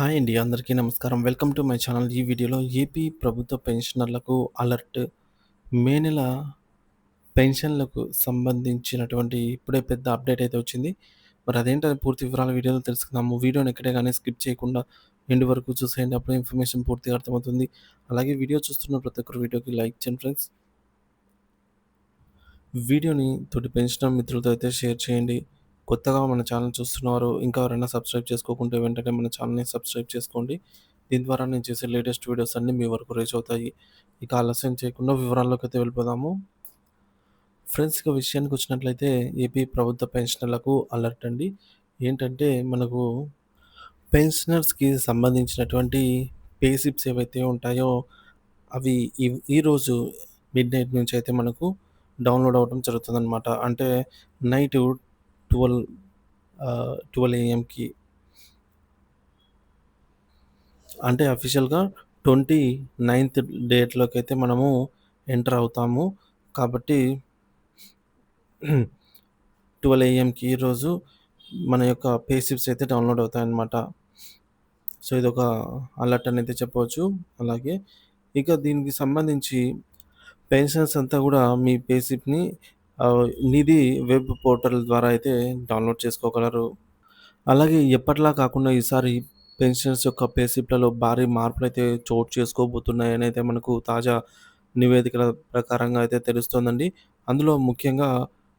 Hi అండి. అందరికీ నమస్కారం. Welcome to my channel. ఈ వీడియోలో ఏపీ ప్రభుత్వ పెన్షనర్లకు అలర్ట్. మే నెల పెన్షన్‌లకు సంబంధించినటువంటి ఇప్పుడే పెద్ద అప్డేట్ అయితే వచ్చింది. మరి అదేంటో పూర్తి వివరాలు వీడియోలో తెలుసుకుందాము. వీడియోని ఎక్కడే కానీ స్కిప్ చేయకుండా ఎండు వరకు చూసేయండి. అప్పుడే ఇన్ఫర్మేషన్ పూర్తిగా అర్థమవుతుంది. అలాగే వీడియో చూస్తున్న ప్రతి ఒక్కరు వీడియోకి లైక్ చేయండి ఫ్రెండ్స్. వీడియోని తోటి పెన్షనర్ మిత్రులతో అయితే షేర్ చేయండి. కొత్తగా మన ఛానల్ చూస్తున్నవారు ఇంకా ఎవరైనా సబ్స్క్రైబ్ చేసుకోకుంటే వెంటనే మన ఛానల్‌ని సబ్స్క్రైబ్ చేసుకోండి. దీని ద్వారా నేను చేసే లేటెస్ట్ వీడియోస్ అన్నీ మీ వరకు రీచ్ అవుతాయి. ఇక ఆలస్యం చేయకుండా వివరాల్లోకైతే వెళ్ళిపోదాము. ఫ్రెండ్స్ ఇక విషయానికి వచ్చినట్లయితే ఏపీ ప్రభుత్వ పెన్షనర్లకు అలర్ట్ అండి. ఏంటంటే మనకు పెన్షనర్స్‌కి సంబంధించినటువంటి పేసిప్స్ ఏవైతే ఉంటాయో అవి ఈ ఈరోజు మిడ్‌నైట్ నుంచి అయితే మనకు డౌన్‌లోడ్ అవ్వడం జరుగుతుందనమాట. అంటే నైట్ ట్వెల్వ్ ట్వెల్వ్ ఏఎంకి. అంటే అఫీషియల్‌గా ట్వంటీ నైన్త్ డేట్లోకి అయితే మనము ఎంటర్ అవుతాము. కాబట్టి 12 ఏఎంకి ఈరోజు మన యొక్క పేసిప్స్ అయితే డౌన్‌లోడ్ అవుతాయన్నమాట. సో, ఇది ఒక అలర్ట్ అనేది చెప్పవచ్చు. అలాగే ఇక దీనికి సంబంధించి పెన్షన్స్ అంతా కూడా మీ పేసిప్ని నిధి వెబ్ పోర్టల్ ద్వారా అయితే డౌన్‌లోడ్ చేసుకోగలరు. అలాగే ఎప్పట్లా కాకుండా ఈసారి పెన్షనర్స్ యొక్క పేసిప్లలో భారీ మార్పులు అయితే చోటు చేసుకోబోతున్నాయని అయితే మనకు తాజా నివేదికల ప్రకారంగా అయితే తెలుస్తోందండి. అందులో ముఖ్యంగా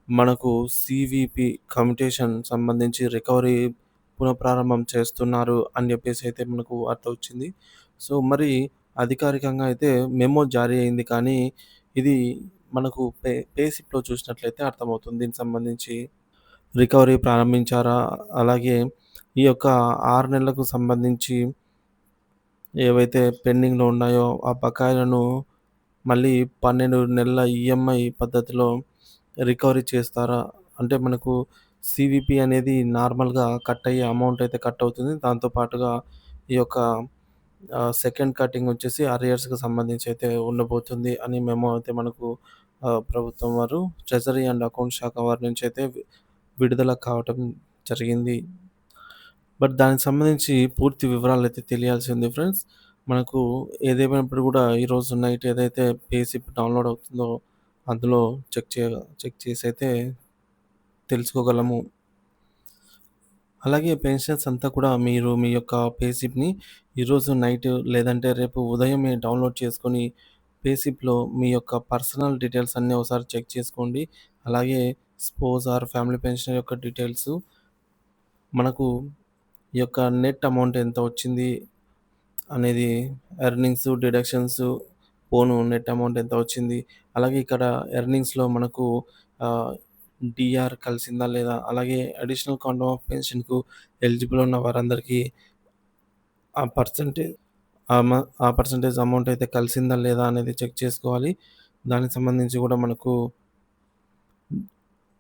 మనకు సివిపి కమ్యూటేషన్ సంబంధించి రికవరీ పునఃప్రారంభం చేస్తున్నారు అని చెప్పేసి అయితే మనకు వార్త వచ్చింది. సో, మరి అధికారికంగా అయితే మెమో జారీ అయింది. కానీ ఇది మనకు పే చూసినట్లయితే అర్థమవుతుంది. దీనికి సంబంధించి రికవరీ ప్రారంభించారా? అలాగే ఈ యొక్క ఆరు నెలలకు సంబంధించి ఏవైతే పెండింగ్‌లో ఉన్నాయో ఆ బకాయిలను మళ్ళీ 12 నెలల ఈఎంఐ పద్ధతిలో రికవరీ చేస్తారా? అంటే మనకు సివిపి అనేది నార్మల్‌గా కట్ అయ్యే అమౌంట్ అయితే కట్ అవుతుంది. దాంతో పాటుగా ఈ యొక్క సెకండ్ కటింగ్ వచ్చేసి అరియర్స్‌కి సంబంధించి అయితే ఉండబోతుంది అని మేము అయితే మనకు ప్రభుత్వం వారు ట్రెజరీ అండ్ అకౌంట్ శాఖ వారి నుంచి అయితే విడుదల కావటం జరిగింది. బట్ దానికి సంబంధించి పూర్తి వివరాలైతే తెలియాల్సి ఉంది ఫ్రెండ్స్. మనకు ఏదేమైనప్పుడు కూడా ఈరోజు నైట్ ఏదైతే పేసిప్ డౌన్‌లోడ్ అవుతుందో అందులో చెక్ చే చెక్ చేసి అయితే తెలుసుకోగలము. అలాగే పెన్షన్స్ అంతా కూడా మీరు మీ యొక్క పేసిప్ని ఈరోజు నైట్ లేదంటే రేపు ఉదయమే డౌన్‌లోడ్ చేసుకొని పేసిప్లో మీ యొక్క పర్సనల్ డీటెయిల్స్ అన్నీ ఒకసారి చెక్ చేసుకోండి. అలాగే స్పోజ్ ఆర్ ఫ్యామిలీ పెన్షనర్ యొక్క డీటెయిల్స్ మనకు ఈ యొక్క నెట్ అమౌంట్ ఎంత వచ్చింది అనేది ఎర్నింగ్స్, డిడక్షన్స్ పోను నెట్ అమౌంట్ ఎంత వచ్చింది. అలాగే ఇక్కడ ఎర్నింగ్స్‌లో మనకు డిఆర్ కలిసిందా లేదా? అలాగే అడిషనల్ క్వాంటమ్ ఆఫ్ పెన్షన్‌కు ఎలిజిబుల్ ఉన్న వారందరికీ ఆ పర్సెంటేజ్ ఆ పర్సంటేజ్ పర్సెంటేజ్ అమౌంట్ అయితే కలిసిందా లేదా అనేది చెక్ చేసుకోవాలి. దానికి సంబంధించి కూడా మనకు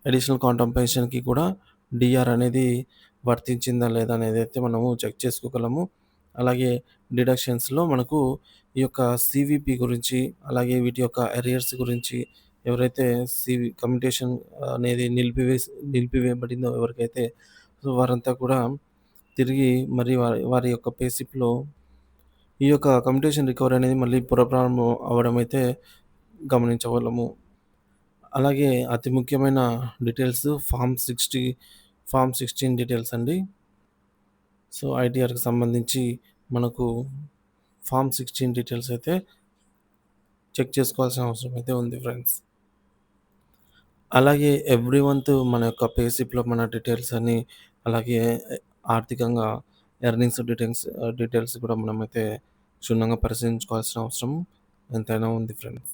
అడిషనల్ క్వాంటమ్ పెన్షన్‌కి కూడా డిఆర్ అనేది వర్తించిందా లేదా అనేది అయితే మనము చెక్ చేసుకోగలము. అలాగే డిడక్షన్స్‌లో మనకు ఈ యొక్క సీవీపీ గురించి, అలాగే వీటి యొక్క ఎరియర్స్ గురించి ఎవరైతే సివి కమ్యూనికేషన్ అనేది నిలిపివేసి నిలిపివేయబడిందో ఎవరికైతే సో, వారంతా కూడా తిరిగి మరి వారి వారి యొక్క పేసిప్లో ఈ యొక్క కమ్యూనికేషన్ రికవరీ అనేది మళ్ళీ పునఃప్రారంభం అవ్వడం అయితే గమనించగలము. అలాగే అతి ముఖ్యమైన details form sixty form sixteen details అండి. సో, ఐటీఆర్‌కి సంబంధించి మనకు ఫామ్ సిక్స్టీన్ డీటెయిల్స్ అయితే చెక్ చేసుకోవాల్సిన అవసరం అయితే ఉంది ఫ్రెండ్స్. అలాగే ఎవ్రీ మంత్ మన యొక్క పే స్లిప్‌లో మన డీటెయిల్స్ అన్నీ అలాగే ఆర్థికంగా ఎర్నింగ్స్ డీటెయిల్స్ ఆహ్, డీటెయిల్స్ కూడా మనమైతే క్షుణ్ణంగా పరిశీలించుకోవాల్సిన అవసరం ఎంతైనా ఉంది ఫ్రెండ్స్.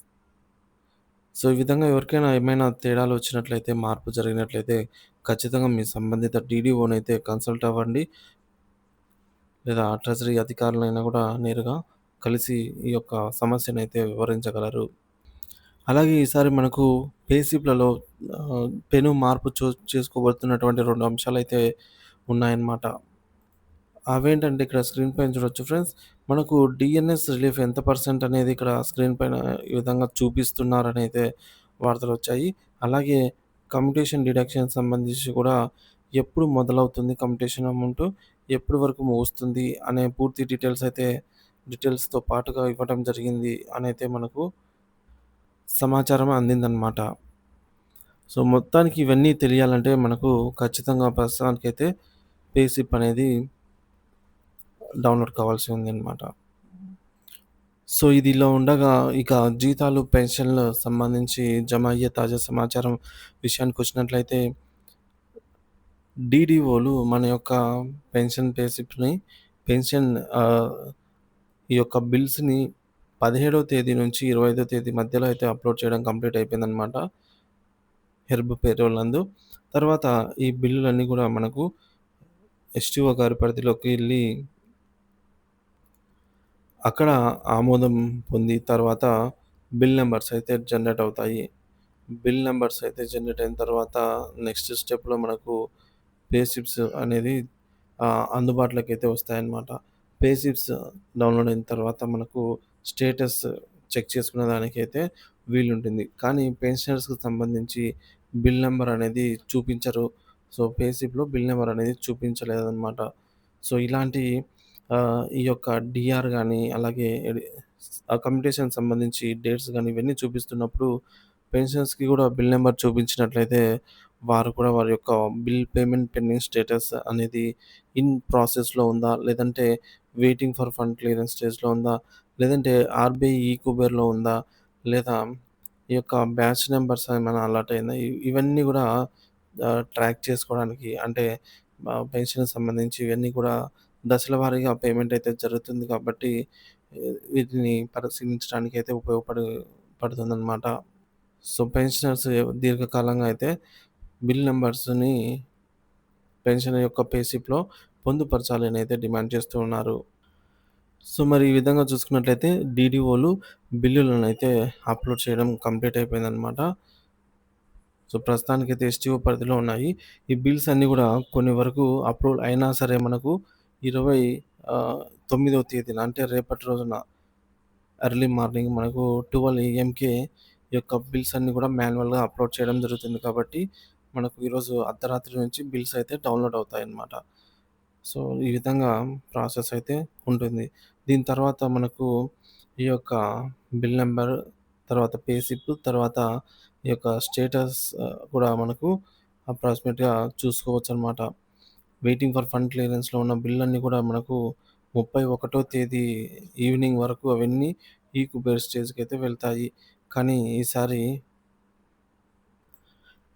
సో, ఈ విధంగా ఎవరికైనా ఏమైనా తేడాలు వచ్చినట్లయితే, మార్పు జరిగినట్లయితే ఖచ్చితంగా మీ సంబంధిత డీడీఓనైతే కన్సల్ట్ అవ్వండి. లేదా ట్రెజరీ అధికారులైనా కూడా నేరుగా కలిసి ఈ యొక్క సమస్యనైతే వివరించగలరు. అలాగే ఈసారి మనకు పే పెను మార్పు చూ చేసుకోబడుతున్నటువంటి రెండు అంశాలు అయితే ఉన్నాయన్నమాట. అవేంటంటే ఇక్కడ స్క్రీన్ పైన చూడొచ్చు ఫ్రెండ్స్. మనకు డిఎన్ఎస్ రిలీఫ్ ఎంత పర్సెంట్ అనేది ఇక్కడ స్క్రీన్ పైన ఈ విధంగా చూపిస్తున్నారనైతే వార్తలొచ్చాయి. అలాగే కమ్యుటేషన్ డిడక్షన్ సంబంధించి కూడా ఎప్పుడు మొదలవుతుంది కమ్యుటేషన్ అమౌంట్ ఎప్పటి వరకు వస్తుంది అనే పూర్తి డీటెయిల్స్ అయితే డీటెయిల్స్‌తో పాటుగా ఇవ్వడం జరిగింది అనైతే మనకు సమాచారం అందిందనమాట. సో, మొత్తానికి ఇవన్నీ తెలియాలంటే మనకు ఖచ్చితంగా ప్రస్తుతానికైతే అయితే స్లిప్ అనేది డౌన్‌లోడ్ కావాల్సి ఉంది అనమాట సో, ఇది ఇలా ఉండగా ఇక జీతాలు, పెన్షన్‌లు సంబంధించి జమ అయ్యే తాజా సమాచారం విషయానికి వచ్చినట్లయితే డీడీఓలు మన యొక్క పెన్షన్ పేసిప్ని పెన్షన్ ఈ యొక్క బిల్స్‌ని 17వ తేదీ నుంచి 25వ తేదీ మధ్యలో అయితే అప్‌లోడ్ చేయడం కంప్లీట్ అయిపోయిందనమాట. హెర్బ్ పేరోల్ నందు. తర్వాత ఈ బిల్లులన్నీ కూడా మనకు ఎస్‌టీఓ గారి పరిధిలోకి వెళ్ళి అక్కడ ఆమోదం పొంది తర్వాత బిల్ నెంబర్స్ అయితే జనరేట్ అవుతాయి. బిల్ నెంబర్స్ అయితే జనరేట్ అయిన తర్వాత నెక్స్ట్ స్టెప్‌లో మనకు పే స్లిప్స్ అనేది అందుబాటులోకి అయితే వస్తాయన్నమాట. పే స్లిప్స్ డౌన్‌లోడ్ అయిన తర్వాత మనకు స్టేటస్ చెక్ చేసుకునే దానికైతే వీలుంటుంది. కానీ పెన్షనర్స్‌కి సంబంధించి బిల్ నెంబర్ అనేది చూపించరు. సో, పేసిప్లో బిల్ నెంబర్ అనేది చూపించలేదన్నమాట సో, ఇలాంటి ఈ యొక్క డిఆర్ కానీ అలాగే ఎడి సంబంధించి డేట్స్ కానీ ఇవన్నీ చూపిస్తున్నప్పుడు పెన్షనర్స్‌కి కూడా బిల్ నెంబర్ చూపించినట్లయితే వారు కూడా వారి యొక్క బిల్ పేమెంట్ పెండింగ్ స్టేటస్ అనేది ఇన్ ప్రాసెస్‌లో ఉందా? లేదంటే వెయిటింగ్ ఫర్ ఫండ్ క్లియరెన్స్ స్టేజ్‌లో ఉందా? లేదంటే ఆర్‌బీఐ ఈ కుబేర్‌లో ఉందా? లేదా ఈ యొక్క బ్యాచ్ నంబర్స్ ఏమైనా అలర్ట్ అయిందా? ఇ ఇవన్నీ కూడా ఆహ్, ట్రాక్ చేసుకోవడానికి అంటే ఆహ్, పెన్షన్‌కి సంబంధించి ఇవన్నీ కూడా దశల వారీగా పేమెంట్ అయితే జరుగుతుంది కాబట్టి వీటిని పరిశీలించడానికైతే ఉపయోగపడు పడుతుందనమాట. సో, పెన్షనర్స్ దీర్ఘకాలంగా అయితే బిల్ నంబర్స్‌ని పెన్షన్ యొక్క పే స్లిప్‌లో పొందుపరచాలి అని అయితే డిమాండ్ చేస్తూ ఉన్నారు. సో, మరి ఈ విధంగా చూసుకున్నట్లయితే డీడీఓలు అయితే అప్‌లోడ్ చేయడం కంప్లీట్ అయిపోయిందనమాట. సో, ప్రస్తుతానికైతే ఎస్‌టీఓ పరిధిలో ఉన్నాయి. ఈ బిల్స్ అన్నీ కూడా కొన్ని వరకు అప్రూవల్ అయినా సరే మనకు ఇరవై తొమ్మిదవ తేదీన అంటే రేపటి రోజున ఎర్లీ మార్నింగ్ మనకు 12 ఏఎంకే యొక్క బిల్స్ అన్నీ కూడా మాన్యువల్‌గా అప్‌లోడ్ చేయడం జరుగుతుంది కాబట్టి మనకు ఈరోజు అర్ధరాత్రి నుంచి బిల్స్ అయితే డౌన్‌లోడ్ అవుతాయన్నమాట. సో, ఈ విధంగా ప్రాసెస్ అయితే ఉంటుంది. దీని తర్వాత మనకు ఈ యొక్క బిల్ నెంబర్ తర్వాత పేసిప్ తర్వాత ఈ యొక్క స్టేటస్ కూడా మనకు అప్రాక్సిమేట్‌గా చూసుకోవచ్చనమాట. వెయిటింగ్ ఫర్ ఫండ్ క్లియరెన్స్‌లో ఉన్న బిల్లన్నీ కూడా మనకు 31 తేదీ ఈవినింగ్ వరకు అవన్నీ ఈ కుబేర్ అయితే వెళ్తాయి. కానీ ఈసారి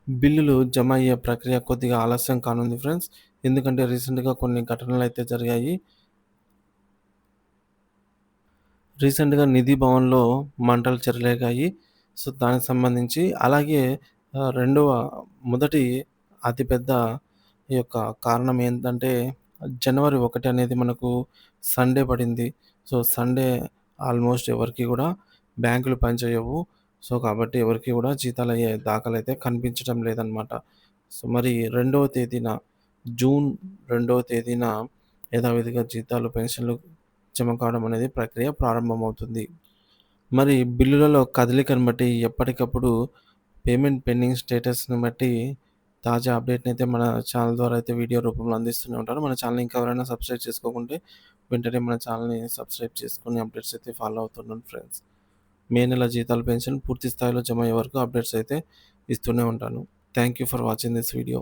బిల్లులు జమ అయ్యే ప్రక్రియ కొద్దిగా ఆలస్యం కానుంది ఫ్రెండ్స్. ఎందుకంటే రీసెంట్‌గా కొన్ని ఘటనలు అయితే జరిగాయి. రీసెంట్‌గా నిధి భవన్‌లో మంటలు చెలరేగాయి. సో, దానికి సంబంధించి అలాగే రెండవ మొదటి అతిపెద్ద ఈ యొక్క కారణం ఏంటంటే జనవరి ఒకటి అనేది మనకు సండే పడింది. సో, సండే ఆల్మోస్ట్ ఎవరికి కూడా బ్యాంకులు పనిచేయవు. సో, కాబట్టి ఎవరికి కూడా జీతాలు అయ్యే దాఖలు దాఖలైతే కనిపించడం లేదనమాట. సో, మరి రెండవ తేదీన జూన్ రెండవ తేదీన యథావిధిగా జీతాలు, పెన్షన్‌లు జమ కావడం అనేది ప్రక్రియ ప్రారంభమవుతుంది. మరి బిల్లులలో కదలికను బట్టి ఎప్పటికప్పుడు పేమెంట్ పెండింగ్ స్టేటస్‌ని బట్టి తాజా అప్డేట్ని అయితే మన ఛానల్ ద్వారా అయితే వీడియో రూపంలో అందిస్తూనే ఉంటారు మన ఛానల్ ఇంకా ఎవరైనా సబ్స్క్రైబ్ చేసుకోకుంటే వెంటనే మన ఛానల్‌ని సబ్స్క్రైబ్ చేసుకుని అప్డేట్స్ అయితే ఫాలో అవుతున్నాను ఫ్రెండ్స్. మే నెల జీతాలు, పెన్షన్ పూర్తి స్థాయిలో జమ అయ్యే వరకు అప్డేట్స్ అయితే ఇస్తూనే ఉంటాను. Thank you for watching this video.